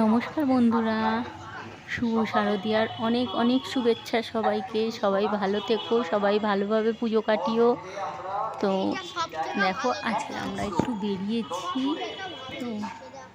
নমস্কার বন্ধুরা। শুভ শারদিয়ার অনেক অনেক শুভেচ্ছা সবাইকে। সবাই ভালো থেকো, সবাই ভালোভাবে পুজো কাটিও। তো দেখো, আজকে আমরা একটু বেরিয়েছি। তো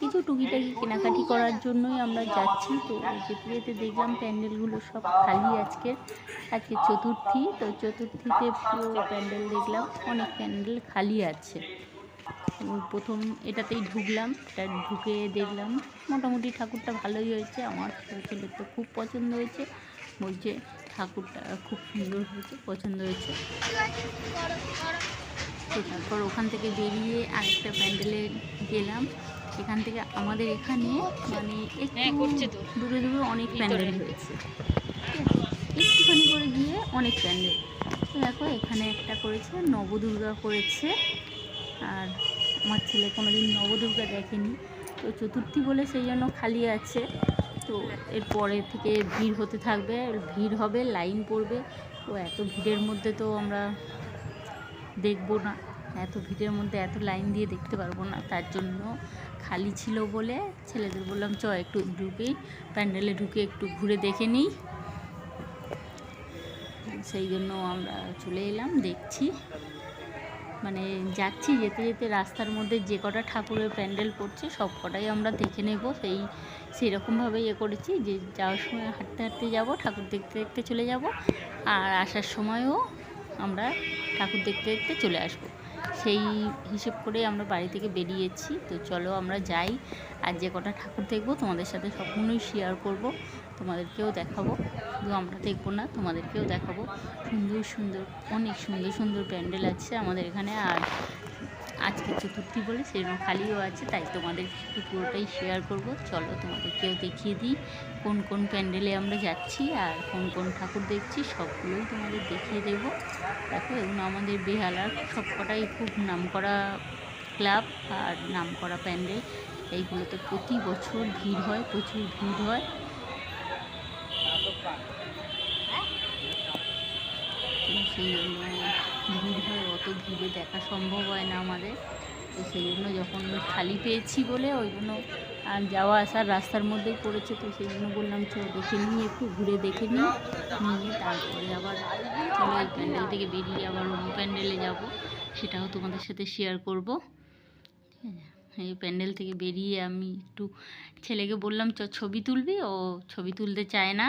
কিছু টুকিটাকি কেনাকাটি করার জন্যই আমরা যাচ্ছি। তো যেতে যেতে দেখলাম প্যান্ডেলগুলো সব খালি আজকে। আজকে চতুর্থী, তো চতুর্থীতে পুরো প্যান্ডেল দেখলাম। অনেক প্যান্ডেল খালি আছে। প্রথম এটাতেই ঢুকলাম এটা ঢুকে দেখলাম মোটামুটি ঠাকুরটা ভালোই হয়েছে আমার ছেলের তো খুব পছন্দ হয়েছে বলছে ঠাকুরটা খুব সুন্দর হয়েছে পছন্দ হয়েছে। তো তারপর ওখান থেকে বেরিয়ে আরেকটা প্যান্ডেলে গেলাম এখান থেকে আমাদের এখানে মানে একটু দূরে দূরে অনেক প্যান্ডেল হয়েছে। একটুখানি করে গিয়ে অনেক প্যান্ডেল। তো দেখো এখানে একটা করেছে নবদুর্গা করেছে আর আমার ছেলে কোনো দিন নবদুর্গা দেখেনি। তো চতুর্থী বলে সেই জন্য খালি আছে। তো এরপরে থেকে ভিড় হতে থাকবে, ভিড় হবে, লাইন পড়বে। তো এত ভিড়ের মধ্যে তো আমরা দেখব না। এত ভিড়ের মধ্যে এত লাইন দিয়ে দেখতে পারব না। তার জন্য খালি ছিল বলে ছেলেদের বললাম, চ, একটু ঢুকেই প্যান্ডেলে ঢুকে একটু ঘুরে দেখে নিই। সেই জন্য আমরা চলে এলাম, দেখছি। মানে যাচ্ছি যেতে যেতে রাস্তার মধ্যে যে কটা ঠাকুরের প্যান্ডেল পড়ছে সব কটাই আমরা দেখে নেব। সেই সেরকমভাবে ইয়ে করেছি যে যাওয়ার সময় হাঁটতে হাঁটতে যাব, ঠাকুর দেখতে দেখতে চলে যাব আর আসার সময়ও আমরা ঠাকুর দেখতে দেখতে চলে আসব। সেই হিসেব করে আমরা বাড়ি থেকে বেরিয়েছি। তো চলো আমরা যাই আর যে কটা ঠাকুর দেখব তোমাদের সাথে সবগুলোই শেয়ার করব, তোমাদেরকেও দেখাবো। শুধু আমরা দেখব না, তোমাদেরকেও দেখাবো। সুন্দর সুন্দর, অনেক সুন্দর সুন্দর প্যান্ডেল আছে আমাদের এখানে। আর আজকে চতুর্থী বলে সেরকম খালিও আছে, তাই তোমাদের একটু পুরোটাই শেয়ার করব। চলো তোমাদেরকেও দেখিয়ে দিই কোন কোন প্যান্ডেলে আমরা যাচ্ছি আর কোন কোন ঠাকুর দেখছি, সবগুলোই তোমাদের দেখিয়ে দেব। দেখো এগুলো আমাদের বেহালার সবকটাই খুব নামকরা ক্লাব আর নামকরা প্যান্ডেল। এইগুলোতে প্রতি বছর ভিড় হয়, প্রচুর ভিড় হয়। সেই জন্য ভিড় হয় অত ভিড়ে দেখা সম্ভব হয় না আমাদের। তো সেই জন্য যখন খালি পেয়েছি বলে ওই জন্য আর যাওয়া আসার রাস্তার মধ্যেই পড়েছে, তো সেই জন্য বললাম, চলো দেখে নিই, একটু ঘুরে দেখে নিই। নিয়ে তারপরে আবার চলো এই প্যান্ডেল থেকে বেরিয়ে আবার অন্য প্যান্ডেলে যাব। সেটাও তোমাদের সাথে শেয়ার করব। ঠিক আছে? এই প্যান্ডেল থেকে বেরিয়ে আমি একটু ছেলেকে বললাম, চ ছবি তুলবি? ও ছবি তুলতে চায় না।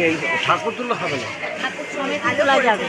এই ঠাকুর তুললে হবে না। ভূতের হয়েছে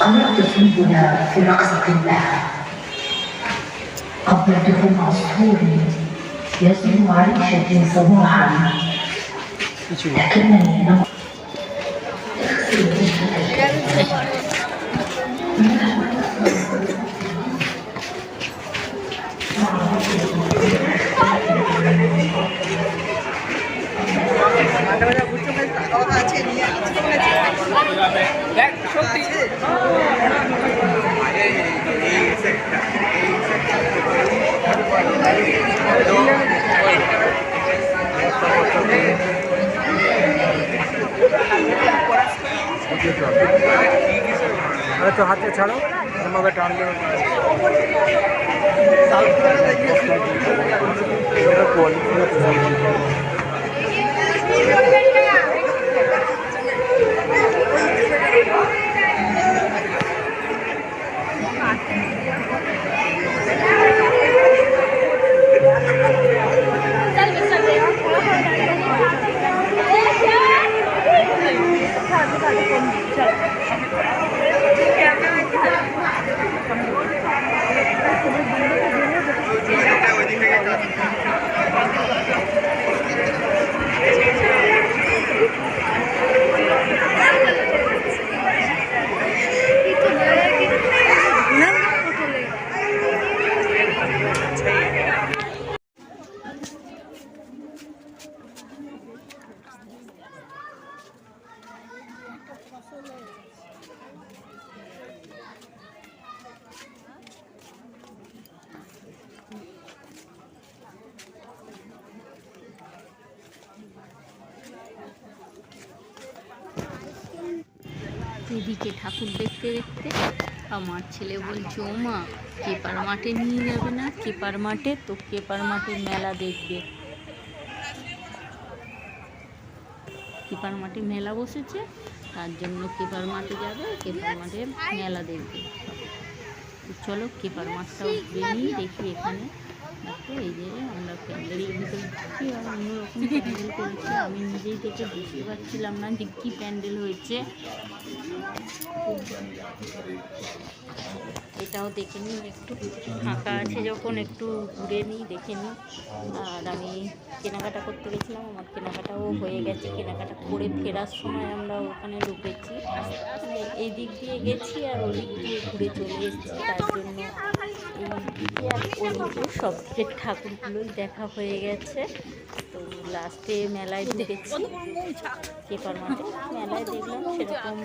قرأت سيدنا في رقصة لها قبلته عصفور يزن عريشة صباحا لكنني لم আরে তো হাতে ছাড়ো আমাকে টান দেবে এদিকে ঠাকুর দেখতে দেখতে আমার ছেলে বলছে, ও মা, কেপার মাঠে নিয়ে যাবে না? কেপার মাঠে? তো কেপার মাঠে মেলা দেখবে। কেপার মাঠে মেলা বসেছে, তার জন্য কেপার মাঠে যাবে, কেপার মাঠে মেলা দেখবে। চলো কেপার মাঠটাও বেরিয়ে দেখি এখানে। দেখো, এই যে আমরা প্যান্ডেলের ভিতরে ঢুকি। আর প্যান্ডেল করেছে আমি নিজেই দেখে বুঝতে পারছিলাম না যে কী প্যান্ডেল হয়েছে। এটাও দেখে নিই, একটু ফাঁকা আছে যখন, একটু ঘুরে নিই, দেখে নিই। আর আমি কেনাকাটা করতে গেছিলাম, আমার কেনাকাটাও হয়ে গেছে। কেনাকাটা করে ফেরার সময় আমরা ওখানে ঢুকেছি। এই দিক দিয়ে গেছি আর ওই দিক দিয়ে ঘুরে চলে এসেছি। তার জন্য এই দিকে আর ওই সব ঠাকুরগুলোই দেখা হয়ে গেছে। লাস্টে মেলায় ঢুকেছি। পেপার মাঠে মেলায় দেখলাম সেরকম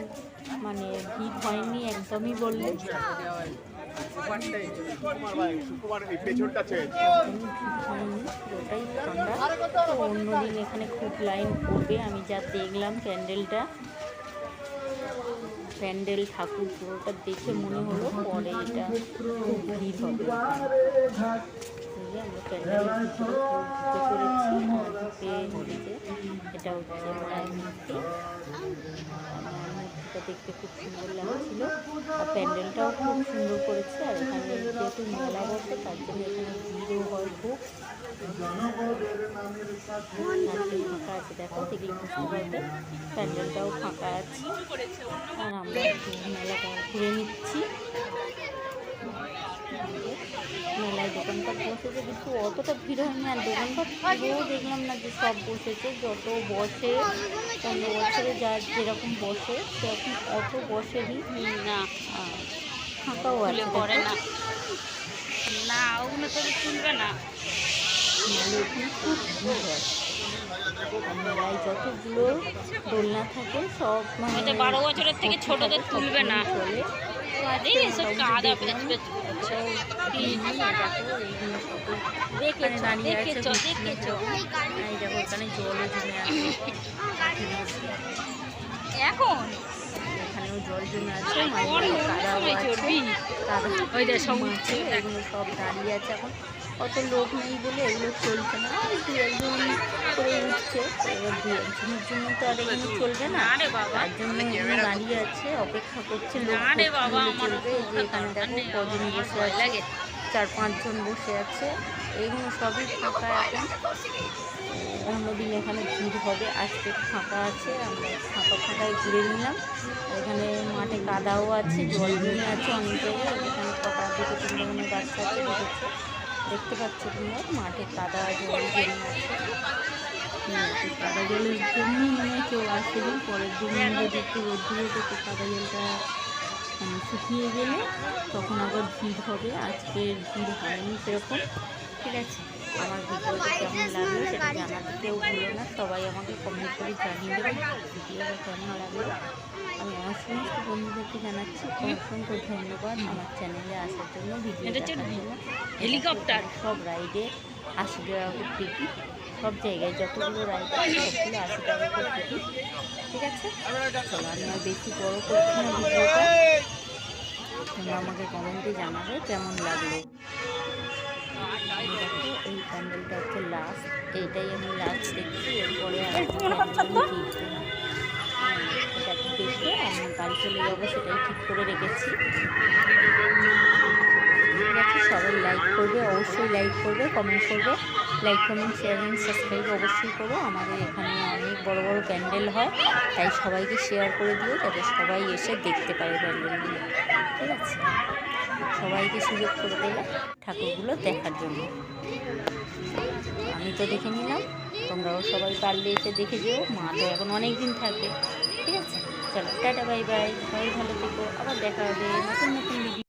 মানে ভিড় হয়নি, একদমই বললে। অন্যদিন এখানে খুব লাইন পড়বে আমি যা দেখলাম প্যান্ডেলটা প্যান্ডেল, ঠাকুর পুরোটা দেখে মনে হলো পরে এটা খুব ভিড় হবে। আমরা এটা হচ্ছে দেখতে খুব সুন্দর লাগছিল। আর প্যান্ডেলটাও খুব সুন্দর করেছে, আর এখানে যেহেতু মেলা বসে, তার জন্য এখানে ভিড়ও হয় খুব। ফাঁকা আছে দেখো দেখলে বুঝতে পারবে প্যান্ডেলটাও ফাঁকা আছে আর আমরা মেলাটা ঘুরে নিচ্ছি মেলায় দোকানপাট বসেছে কিন্তু অতটা ভিড় হয়নি আর দোকানপাট পুরো দেখলাম না যে সব বসেছে যত বসে পনেরো বছরে যা যেরকম বসে সেরকম অত বসেনি না ফাঁকাও আছে না না ওগুলো তো তুলবে না। ওখানে খুব ভিড় হয় মেলায় যতগুলো দোলনা থাকে সব মানে বারো বছরের থেকে ছোটদের তুলবে না। চলে দাঁড়িয়ে এখন জল জমে আছে সব। এগুলো দাঁড়িয়ে আছে এখন। অত লোক নেই বলে এগুলো চলছে না। দু একজন করে উঠছে এবার দু একজনের জন্য তো আর এখানে চলবে না। না তার জন্য এগুলো দাঁড়িয়ে আছে অপেক্ষা করছে লোক চলবে। যে এখানে দেখো কজন বসে আছে। চার পাঁচজন বসে আছে। এগুলো সবই ফাঁকা এখন। অন্যদিন এখানে ভিড় হবে। আজকে ফাঁকা আছে, আমরা ফাঁকা ফাঁকায় ঘুরে নিলাম। এখানে মাঠে কাদাও আছে, জল জমে আছে অনেক জায়গায়। এখানে কটা দুটো তিনটে মনে বাচ্চা আছে, দেখেছ? দেখতে পাচ্ছ তোমরা, মাঠে কাদা জল জমে আছে। কাদা জলের জন্যই মানে কেউ আসেনি পরের দিন যদি একটু রোদ্দুরে তো কাদা জলটা শুকিয়ে গেলে তখন আবার ভিড় হবে। আজকে ভিড় হয়নি সেরকম। ঠিক আছে? আমার ভিডিওটা কেমন লাগল সেটা জানাতে কেউ ভুলো না সবাই আমাকে কমেন্ট করে জানিয়ে দেবেন ভিডিওটা কেমন লাগল। আমি আমার সমস্ত বন্ধুদেরকে জানাচ্ছি অসংখ্য ধন্যবাদ আমার চ্যানেলে আসার জন্য? জন্য। হেলিকপ্টার। সব রাইডে আশি টাকা করে টিকিট সব জায়গায় যতগুলো রাইড আছে সবগুলো আশি টাকা করে টিকিট ঠিক আছে? চলো আমি আর বেশি বড়ো করছি না ভিডিওটা। তোমরা আমাকে কমেন্টে জানাবে কেমন লাগল। এই প্যান্ডেলটা হচ্ছে লাস্ট এইটাই আমি লাস্ট দেখছি এরপরে দেখে। আমি বাড়ি চলে যাব সেটাই ঠিক করে রেখেছি। সবাই লাইক করবে অবশ্যই লাইক করবে কমেন্ট করবে। Like comment share and subscribe অবশ্যই করো। আমাদের এখানে অনেক বড় বড় প্যান্ডেল হয় তাই সবাইকে শেয়ার করে দিও যাতে সবাই এসে দেখতে পারে প্যান্ডেলগুলো ঠিক আছে? সবাইকে সুযোগ করে দেবে ঠাকুরগুলো দেখার জন্য। আমি তো দেখে নিলাম, তোমরাও সবাই পারলে এসে দেখে যেও। মা তো এখন অনেক দিন থাকবে ঠিক আছে? চলো, টাটা, বাই বাই। সবাই ভালো থেকো, আবার দেখা হবে নতুন নতুন